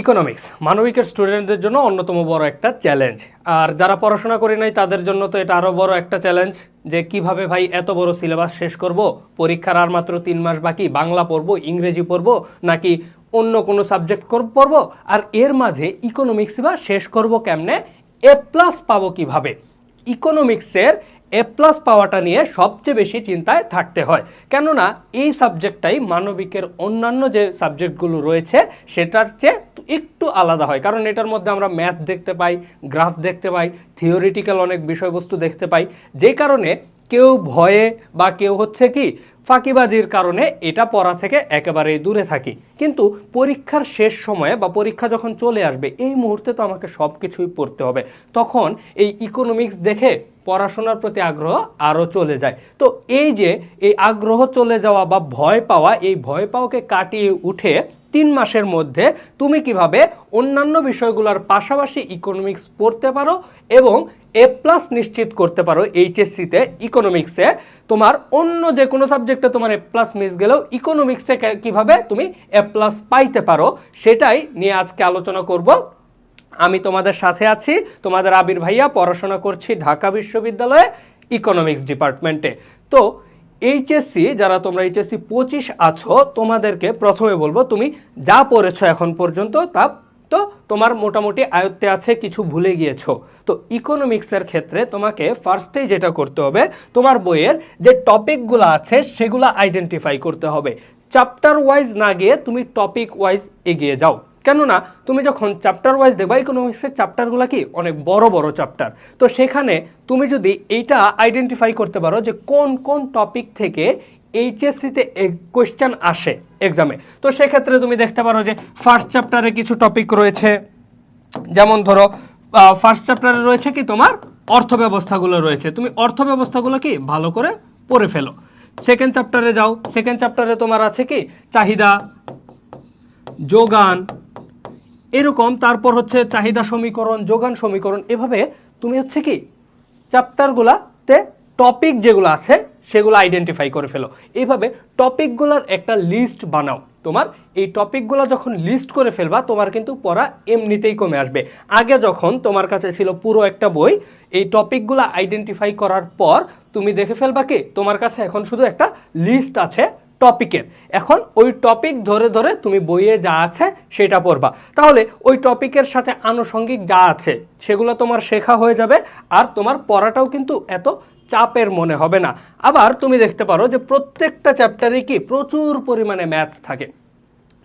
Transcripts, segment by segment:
Economics মানবিকের স্টুডেন্টদের জন্য অন্যতম বড় একটা চ্যালেঞ্জ আর যারা পড়াশোনা করে নাই, তাদের জন্য তো এটা আরও বড় একটা চ্যালেঞ্জ যে কীভাবে ভাই এত বড় সিলেবাস শেষ করব? পরীক্ষার আর মাত্র তিন মাস বাকি, বাংলা পড়ব, ইংরেজি পড়ব, নাকি অন্য কোনো সাবজেক্ট পড়ব? আর এর মাঝে ইকোনমিক্স বা শেষ করব কেমনে? এ প্লাস পাবো কীভাবে? ইকোনমিক্সের এ প্লাস পাওয়াটা নিয়ে সবচেয়ে বেশি চিন্তায় থাকতে হয়। কেননা, এই সাবজেক্টটাই মানবিকের অন্যান্য যে সাবজেক্টগুলো রয়েছে, সেটার চেয়ে একটু আলাদা হয়। কারণ এটার মধ্যে আমরা ম্যাথ দেখতে পাই গ্রাফ দেখতে পাই থিওরিটিক্যাল অনেক বিষয়বস্তু দেখতে পাই। যে কারণে কেউ ভয়ে বা কেউ হচ্ছে কি, ফাঁকিবাজির কারণে এটা পড়া থেকে একেবারেই দূরে থাকি। কিন্তু পরীক্ষার শেষ সময়ে বা পরীক্ষা যখন চলে আসবে, এই মুহূর্তে তো আমাকে সব কিছুই পড়তে হবে। তখন এই ইকোনমিক্স দেখে পড়াশোনার প্রতি আগ্রহ আরও চলে যায়। তো এই যে, এই আগ্রহ চলে যাওয়া বা ভয় পাওয়া, এই ভয় পাওয়াকে কাটিয়ে উঠে তিন মাসের মধ্যে তুমি কীভাবে অন্যান্য বিষয়গুলোর পাশাপাশি ইকোনমিক্স পড়তে পারো এবং এ প্লাস নিশ্চিত করতে পারো এইচএসসিতে ইকোনমিক্সে তোমার অন্য যে কোনো সাবজেক্টে তোমার এ প্লাস মিস গেলেও ইকোনমিক্সে কীভাবে তুমি এ প্লাস পাইতে পারো সেটাই নিয়ে আজকে আলোচনা করব। আমি তোমাদের সাথে আছি, তোমাদের আবির ভাইয়া, পড়াশোনা করছি ঢাকা বিশ্ববিদ্যালয়ে ইকোনমিক্স ডিপার্টমেন্টে তো এইচএসসি যারা তোমরা এইচএসসি পঁচিশ আছো, তোমাদেরকে প্রথমে বলব তুমি যা পড়েছো এখন পর্যন্ত, তা তো তোমার মোটামুটি আয়ত্তে আছে, কিছু ভুলে গিয়েছো। তো ইকোনমিক্সের ক্ষেত্রে তোমাকে ফার্স্টেই যেটা করতে হবে, তোমার বইয়ের যে টপিকগুলো আছে, সেগুলো আইডেন্টিফাই করতে হবে। চ্যাপ্টার ওয়াইজ না গিয়ে তুমি টপিক ওয়াইজ এগিয়ে যাও। কেননা তুমি যখন চ্যাপ্টার ওয়াইজ দেখবা ইকোনমিক্সের চ্যাপ্টারগুলো কি? অনেক বড় বড় চ্যাপ্টার তো সেখানে তুমি যদি এইটা আইডেন্টিফাই করতে পারো যে কোন কোন টপিক থেকে এইচএসসিতে কোয়েশ্চেন আসে এক্সামে তো সেক্ষেত্রে তুমি দেখতে পারো যে ফার্স্ট চ্যাপ্টারে কিছু টপিক রয়েছে। যেমন ধরো ফার্স্ট চ্যাপ্টারে রয়েছে কি তোমার? অর্থ ব্যবস্থাগুলো রয়েছে। তুমি অর্থ ব্যবস্থাগুলো কি? ভালো করে পড়ে ফেলো। সেকেন্ড চ্যাপ্টারে যাও। সেকেন্ড চ্যাপ্টারে তোমার আছে কি? চাহিদা, যোগান এরকম, তারপর হচ্ছে চাহিদা সমীকরণ, যোগান সমীকরণ, এভাবে তুমি হচ্ছে কি চ্যাপ্টারগুলাতে টপিক যেগুলো আছে, সেগুলো আইডেন্টিফাই করে ফেলো। এভাবে টপিকগুলোর একটা লিস্ট বানাও। তোমার এই টপিকগুলো যখন লিস্ট করে ফেলবা, তোমার কিন্তু পড়া এমনিতেই কমে আসবে। আগে যখন তোমার কাছে ছিল পুরো একটা বই, এই টপিকগুলো আইডেন্টিফাই করার পর, তুমি দেখে ফেলবা কি, তোমার কাছে এখন শুধু একটা লিস্ট আছে টপিকের এখন ওই টপিক ধরে ধরে তুমি বইয়ে যা আছে সেটা পড়বা। তাহলে ওই টপিকের সাথে আনুষঙ্গিক যা আছে সেগুলো তোমার শেখা হয়ে যাবে আর তোমার পড়াটাও কিন্তু এত চাপের মনে হবে না। আবার তুমি দেখতে পারো যে প্রত্যেকটা চ্যাপ্টারে কি প্রচুর পরিমাণে ম্যাথ থাকে।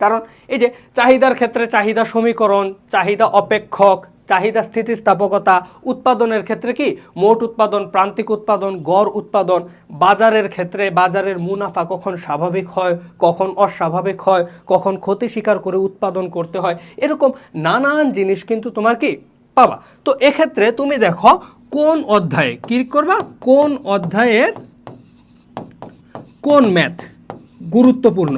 কারণ এই যে চাহিদার ক্ষেত্রে চাহিদা সমীকরণ, চাহিদা অপেক্ষক চাহিদা, স্থিতিস্থাপকতা, উৎপাদনের ক্ষেত্রে কি মোট উৎপাদন, প্রান্তিক উৎপাদন, গড় উৎপাদন, বাজারের ক্ষেত্রে বাজারের মুনাফা কখন স্বাভাবিক হয়, কখন অস্বাভাবিক হয়, কখন ক্ষতি স্বীকার করে উৎপাদন করতে হয়, এরকম নানান জিনিস কিন্তু তোমার কি পাবা। তো এক্ষেত্রে তুমি দেখো কোন অধ্যায়ে কি করবা, কোন অধ্যায়ের কোন ম্যাথ গুরুত্বপূর্ণ।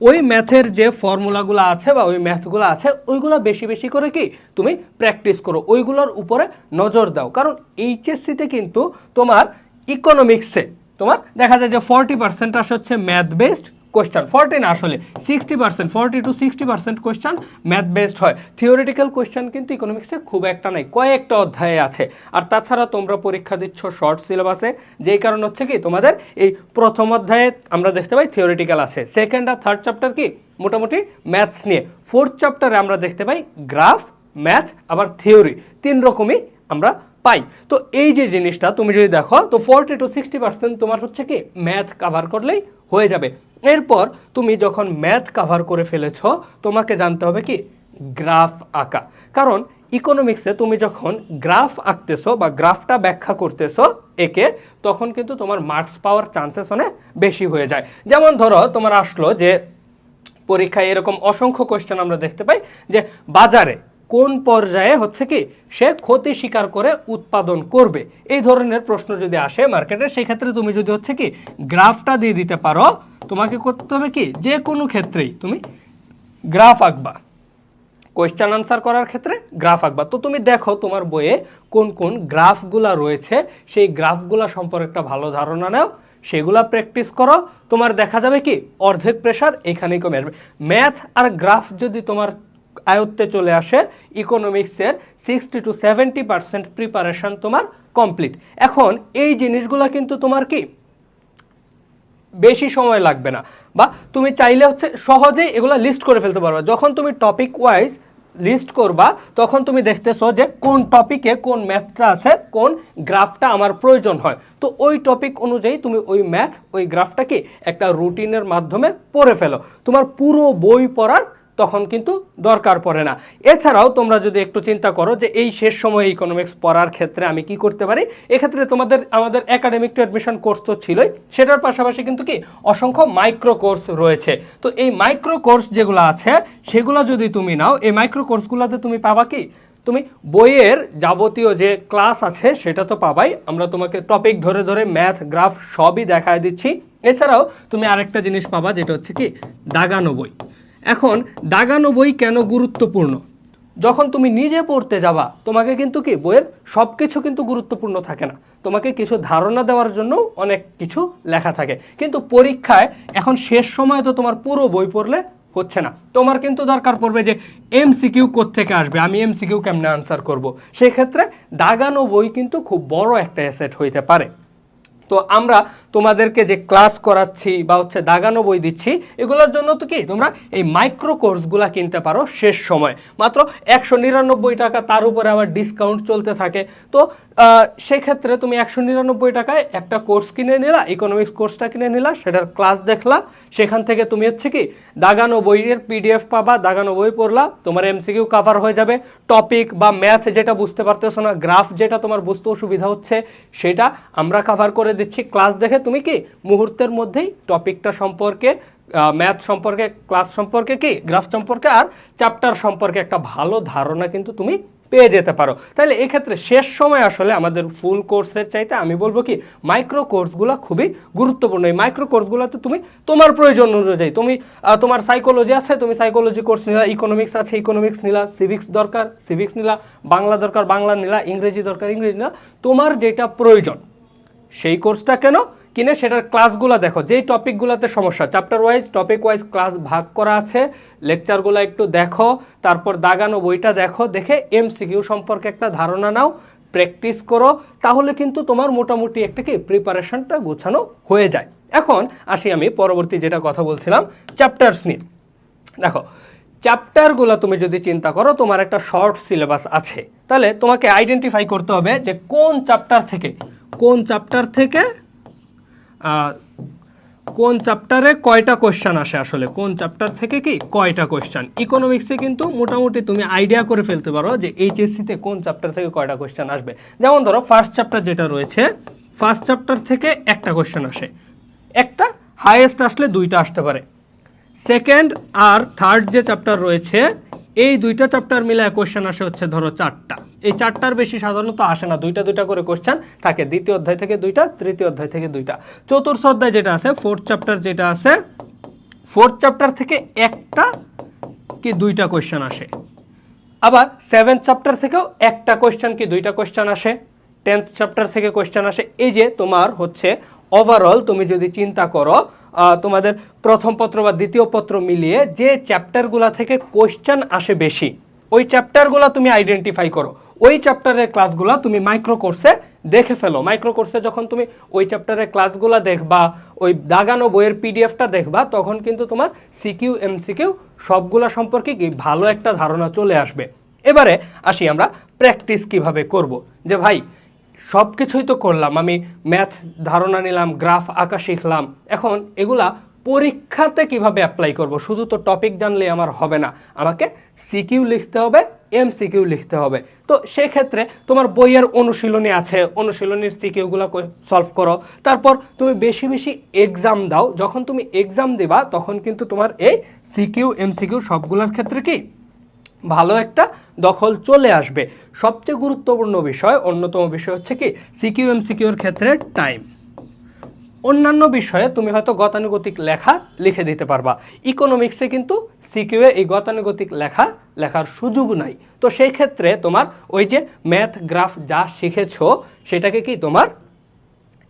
ওই ম্যাথের যে ফর্মুলাগুলো আছে বা ওই ম্যাথগুলো আছে, ওইগুলো বেশি বেশি করে কি তুমি প্র্যাকটিস করো। ওইগুলোর উপরে নজর দাও। কারণ এইচএসসিতে কিন্তু তোমার ইকোনমিক্সে তোমার দেখা যায় যে ফর্টি পার্সেন্ট আসে হচ্ছে ম্যাথ বেসড কোয়েশ্চান ফর্টি না আসলে sixty percent forty to sixty percent question math based হয়। থিওরিটিক্যাল কোয়েশ্চান কিন্তু ইকোনমিক্সে খুব একটা নাই, কয়েকটা অধ্যায়ে আছে। আর তাছাড়া তোমরা পরীক্ষা দিচ্ছ শর্ট সিলেবাসে যেই কারণ হচ্ছে কি, তোমাদের এই প্রথম অধ্যায়ে আমরা দেখতে পাই থিওরিটিক্যাল আছে। সেকেন্ড আর থার্ড চ্যাপ্টার কি, মোটামুটি ম্যাথস নিয়ে। ফোর্থ চ্যাপ্টারে আমরা দেখতে পাই গ্রাফ ম্যাথ আবার থিওরি তিন রকমই আমরা পাই। তো এই যে জিনিসটা, তুমি যদি দেখো, তো ফোরটি টু সিক্সটি পার্সেন্ট তোমার হচ্ছে কি ম্যাথ কাভার করলেই হয়ে যাবে। এরপর তুমি যখন ম্যাথ কাভার করে ফেলেছ, তোমাকে জানতে হবে কি? গ্রাফ আঁকা। কারণ ইকোনমিক্সে তুমি যখন গ্রাফ আঁকতেছো বা গ্রাফটা ব্যাখ্যা করতেছো একে, তখন কিন্তু তোমার মার্কস পাওয়ার চান্সেস অনেক বেশি হয়ে যায়। যেমন ধরো, তোমার আসলো যে পরীক্ষায় এরকম অসংখ্য কোয়েশ্চেন আমরা দেখতে পাই যে বাজারে কোন পর্যায়ে হচ্ছে কি, সে ক্ষতি স্বীকার করে উৎপাদন করবে? এই ধরনের প্রশ্ন যদি আসে মার্কেটে সেই ক্ষেত্রে তুমি যদি হচ্ছে কি, গ্রাফটা দিয়ে দিতে পারো, তোমাকে করতে হবে কি, যে কোনো ক্ষেত্রেই তুমি গ্রাফ আঁকবা। কোয়েশ্চেন আনসার করার ক্ষেত্রে গ্রাফ আঁকবা। তো তুমি দেখো তোমার বইয়ে কোন কোন গ্রাফগুলা রয়েছে, সেই গ্রাফগুলা সম্পর্কে একটা ভালো ধারণা নাও, সেগুলা প্র্যাকটিস করো। তোমার দেখা যাবে কি, অর্ধেক প্রেশার এখানেই কমে আসবে। ম্যাথ আর গ্রাফ যদি তোমার আয়ত্তে চলে আসে ইকোনমিক্সের sixty to seventy percent preparation তোমার কমপ্লিট এখন এই জিনিসগুলো কিন্তু তোমার কি? বেশি সময় লাগবে না। বা তুমি চাইলে হচ্ছে সহজেই এগুলো লিস্ট করে ফেলতে পারবা। যখন তুমি টপিক ওয়াইজ লিস্ট করবা, তখন তুমি দেখতেছো যে কোন টপিকে কোন ম্যাথটা আছে, কোন গ্রাফটা আমার প্রয়োজন হয়। তো ওই টপিক অনুযায়ী তুমি ওই ম্যাথ ওই গ্রাফটাকে একটা রুটিনের মাধ্যমে পড়ে ফেলো। তোমার পুরো বই পড়ার তখন কিন্তু দরকার পড়ে না। এছাড়াও তোমরা যদি একটু চিন্তা করো যে এই শেষ সময়ে ইকোনমিক্স পড়ার ক্ষেত্রে আমি কি করতে পারি, এক্ষেত্রে তোমাদের, আমাদের একাডেমিক টু অ্যাডমিশন কোর্স তো ছিলই। সেটার পাশাপাশি কিন্তু কি, অসংখ্য মাইক্রো কোর্স রয়েছে। তো এই মাইক্রো কোর্স যেগুলো আছে, সেগুলো যদি তুমি নাও, এই মাইক্রো কোর্সগুলোতে তুমি পাবা কি, তুমি বইয়ের যাবতীয় যে ক্লাস আছে, সেটা তো পাবাই। আমরা তোমাকে টপিক ধরে ধরে ম্যাথ গ্রাফ সবই দেখায় দিচ্ছি। এছাড়াও তুমি আরেকটা জিনিস পাবা, যেটা হচ্ছে কি, দাগানো বই। এখন দাগানো বই কেন গুরুত্বপূর্ণ? যখন তুমি নিজে পড়তে যাবা, তোমাকে কিন্তু কি, বইয়ের সব কিছু কিন্তু গুরুত্বপূর্ণ থাকে না। তোমাকে কিছু ধারণা দেওয়ার জন্য অনেক কিছু লেখা থাকে। কিন্তু পরীক্ষায় এখন শেষ সময় তো তোমার পুরো বই পড়লে হচ্ছে না। তোমার কিন্তু দরকার পড়বে যে এমসিকিউ থেকে আসবে, আমি এমসিকিউ কেমনে আনসার করব? সেক্ষেত্রে দাগানো বই কিন্তু খুব বড় একটা অ্যাসেট হইতে পারে। তো আমরা তোমাদেরকে যে ক্লাস করাচ্ছি বা হচ্ছে দাগানো বই দিচ্ছি, এগুলোর জন্য তো কি তোমরা এই মাইক্রো কোর্সগুলো কিনতে পারো শেষ সময়। মাত্র একশো নিরানব্বই টাকা, তার উপরে আবার ডিসকাউন্ট চলতে থাকে। তো সেক্ষেত্রে তুমি একশো নিরানব্বই টাকায় একটা কোর্স কিনে নিলা ইকোনমিক্স কোর্সটা কিনে নিলা, সেটার ক্লাস দেখলা সেখান থেকে তুমি হচ্ছে কি দাগানো বইয়ের পিডিএফ পাবা, দাগানো বই পড়লা, তোমার এমসিকিউ কাভার হয়ে যাবে। টপিক বা ম্যাথ যেটা বুঝতে পারতেছো না গ্রাফ যেটা তোমার বুঝতে অসুবিধা হচ্ছে, সেটা আমরা কভার করে দিচ্ছি। ক্লাস দেখে তুমি কি মুহূর্তের মধ্যেই টপিকটা সম্পর্কে ম্যাথ সম্পর্কে ক্লাস সম্পর্কে কি গ্রাফ সম্পর্কে আর চ্যাপ্টার সম্পর্কে একটা ভালো ধারণা কিন্তু তুমি পেয়ে যেতে পারো। তাহলে এক্ষেত্রে শেষ সময় আসলে আমাদের ফুল কোর্সের চাইতে আমি বলব কি মাইক্রো কোর্সগুলো খুবই গুরুত্বপূর্ণ। এই মাইক্রো কোর্সগুলোতে তুমি তোমার প্রয়োজন অনুযায়ী, তুমি তোমার সাইকোলজি আছে, তুমি সাইকোলজি কোর্স নিলা ইকোনমিক্স আছে ইকোনমিক্স নিলা সিভিক্স দরকার সিভিক্স নিলা, বাংলা দরকার, বাংলা নিলা, ইংরেজি দরকার, ইংরেজি নিলা, তোমার যেটা প্রয়োজন, সেই কোর্সটা কেন কিনে সেটার ক্লাসগুলো দেখো, যেই টপিকগুলোতে সমস্যা chapter wise topic wise class ভাগ করা আছে লেকচারগুলো একটু দেখো, তারপর দাগানো বইটা দেখো, দেখে এমসিকিউ সম্পর্কে একটা ধারণা নাও প্র্যাকটিস করো, তাহলে কিন্তু তোমার মোটামুটি একটা কি প্রিপারেশনটা গোছানো হয়ে যায়। এখন আসি আমি পরবর্তী যেটা কথা বলছিলাম চ্যাপ্টার্স নিয়ে। দেখো চ্যাপ্টারগুলো তুমি যদি চিন্তা করো, তোমার একটা শর্ট সিলেবাস আছে। তাহলে তোমাকে আইডেন্টিফাই করতে হবে যে কোন চ্যাপ্টার থেকে, কোন চ্যাপ্টার থেকে কোন চ্যাপ্টারে কয়টা কোশ্চেন আসে আসলে? কোন চ্যাপ্টার থেকে কি কয়টা কোশ্চেন ইকোনমিক্সে কিন্তু মোটামুটি তুমি আইডিয়া করে ফেলতে পারো যে এইচএসসিতে কোন চ্যাপ্টার থেকে কয়টা কোশ্চেন আসবে। যেমন ধরো ফার্স্ট চ্যাপ্টার যেটা রয়েছে ফার্স্ট চ্যাপ্টার থেকে একটা কোশ্চেন আসে। একটা হায়েস্ট আসলে দুইটা আসতে পারে। সেকেন্ড আর থার্ড যে চ্যাপ্টার রয়েছে, এই দুইটা চ্যাপ্টার মিলে কোশ্চেন আসে হচ্ছে ধরো চারটা। এই চারটার বেশি সাধারণত আসে না। দুইটা দুইটা করে কোশ্চেন থাকে দ্বিতীয় অধ্যায় থেকে দুইটা, তৃতীয় অধ্যায় থেকে দুইটা। চতুর্থ অধ্যায় যেটা আছে ফোর্থ চ্যাপ্টার যেটা আছে ফোর্থ চ্যাপ্টার থেকে একটা কি দুইটা কোশ্চেন আসে। আবার সেভেন্থ চ্যাপ্টার থেকেও একটা কোশ্চেন কি দুইটা কোশ্চেন আসে। টেন্থ চ্যাপ্টার থেকে কোশ্চেন আসে। এই যে তোমার হচ্ছে ওভারঅল তুমি যদি চিন্তা করো তোমাদের প্রথম পত্র বা দ্বিতীয় পত্র মিলিয়ে যে চ্যাপ্টারগুলা থেকে কোশ্চেন আসে বেশি, ওই চ্যাপ্টারগুলো তুমি আইডেন্টিফাই করো। ওই চ্যাপ্টারের ক্লাসগুলো তুমি মাইক্রো কোর্সে দেখে ফেলো। মাইক্রো কোর্সে যখন তুমি ওই চ্যাপ্টারের ক্লাসগুলো দেখবা, ওই দাগানো বইয়ের পিডিএফটা দেখবা, তখন কিন্তু তোমার সিকিউ এমসিকিউ সবগুলা সম্পর্কে কি ভালো একটা ধারণা চলে আসবে। এবারে আসি আমরা প্র্যাকটিস কীভাবে করব। যে ভাই সব কিছুই তো করলাম। আমি ম্যাথ ধারণা নিলাম গ্রাফ আঁকা শিখলাম। এখন এগুলা পরীক্ষাতে কীভাবে অ্যাপ্লাই করব? শুধু তো টপিক জানলে আমার হবে না। আমাকে সিকিউ লিখতে হবে এম সিকিউ লিখতে হবে। তো সেক্ষেত্রে তোমার বইয়ের অনুশীলনী আছে, অনুশীলনীর সিকিউগুলো সলভ করো। তারপর তুমি বেশি বেশি এক্সাম দাও। যখন তুমি এক্সাম দেবা, তখন কিন্তু তোমার এই সিকিউ এম সিকিউ সবগুলোর ক্ষেত্রে কি ভালো একটা দখল চলে আসবে। সবচেয়ে গুরুত্বপূর্ণ বিষয়, অন্যতম বিষয় হচ্ছে কি সিকিউ এম সিকিউর ক্ষেত্রে টাইম অন্যান্য বিষয়ে তুমি হয়তো গতানুগতিক লেখা লিখে দিতে পারবা। ইকোনমিক্সে কিন্তু সিকিউয়ে এই গতানুগতিক লেখা লেখার সুযোগ নাই। তো সেই ক্ষেত্রে তোমার ওই যে ম্যাথ গ্রাফ যা শিখেছো, সেটাকে কি তোমার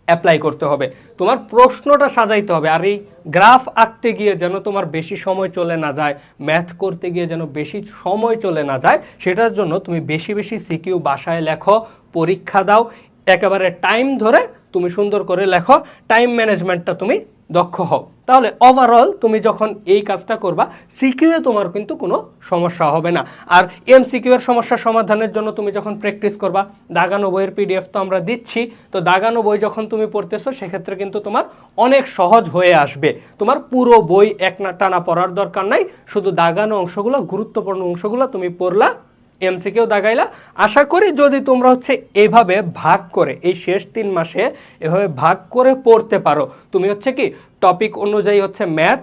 অ্যাপ্লাই করতে হবে। তোমার প্রশ্নটা সাজাইতে হবে। আর এই গ্রাফ আঁকতে গিয়ে যেন তোমার বেশি সময় চলে না যায় ম্যাথ করতে গিয়ে যেন বেশি সময় চলে না যায়, সেটার জন্য তুমি বেশি বেশি সিকিউ বাসায় লেখো, পরীক্ষা দাও, একেবারে টাইম ধরে তুমি সুন্দর করে লেখো টাইম ম্যানেজমেন্টটা তুমি দক্ষ হও। তাহলে ওভারঅল তুমি যখন এই কাজটা করবা সিকিউয়ে তোমার কিন্তু কোনো সমস্যা হবে না। আর এম এর সমস্যা সমাধানের জন্য তুমি যখন প্র্যাকটিস করবা দাগানো বইয়ের পিডিএফ তো আমরা দিচ্ছি, তো দাগানো বই যখন তুমি পড়তেছো, সেক্ষেত্রে কিন্তু তোমার অনেক সহজ হয়ে আসবে। তোমার পুরো বই এক টানা পড়ার দরকার নাই, শুধু দাগানো অংশগুলো, গুরুত্বপূর্ণ অংশগুলো তুমি পড়লা এমসিকেও দাগাইলা। আশা করি যদি তোমরা হচ্ছে এভাবে ভাগ করে, এই শেষ তিন মাসে এভাবে ভাগ করে পড়তে পারো, তুমি হচ্ছে কি টপিক অনুযায়ী হচ্ছে ম্যাথ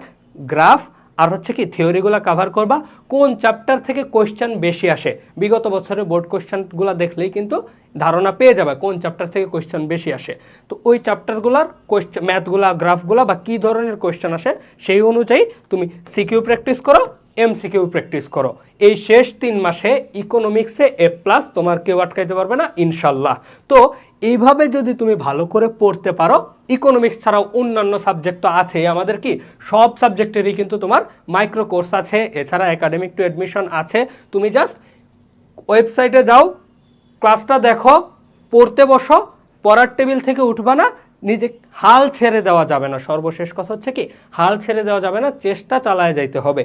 গ্রাফ আর হচ্ছে কি থিওরিগুলো কাভার করবা। কোন চ্যাপ্টার থেকে কোয়েশ্চেন বেশি আসে? বিগত বছরের বোর্ড কোয়েশ্চেনগুলো দেখলেই কিন্তু ধারণা পেয়ে যাবে কোন চ্যাপ্টার থেকে কোয়েশ্চেন বেশি আসে। তো ওই চ্যাপ্টারগুলোর কোয়েশ্চেন ম্যাথগুলা গ্রাফগুলা বা কী ধরনের কোয়েশ্চেন আসে সেই অনুযায়ী তুমি সিকিউ প্র্যাকটিস করো। এমসিকিউ প্র্যাকটিস করো। এই শেষ তিন মাসে ইকোনমিক্সে এ প্লাস তোমার কেউ আটকাইতে পারবে না ইনশাল্লাহ তো এইভাবে যদি তুমি ভালো করে পড়তে পারো ইকোনমিক্স ছাড়াও অন্যান্য সাবজেক্ট তো আছে আমাদের কি সব সাবজেক্টেরই কিন্তু তোমার মাইক্রো কোর্স আছে, এছাড়া একাডেমিক টু অ্যাডমিশন আছে। তুমি জাস্ট ওয়েবসাইটে যাও ক্লাসটা দেখো, পড়তে বসো, পড়ার টেবিল থেকে উঠবা না, নিজে হাল ছেড়ে দেওয়া যাবে না। সর্বশেষ কথা হচ্ছে কি, হাল ছেড়ে দেওয়া যাবে না, চেষ্টা চালায় যাইতে হবে।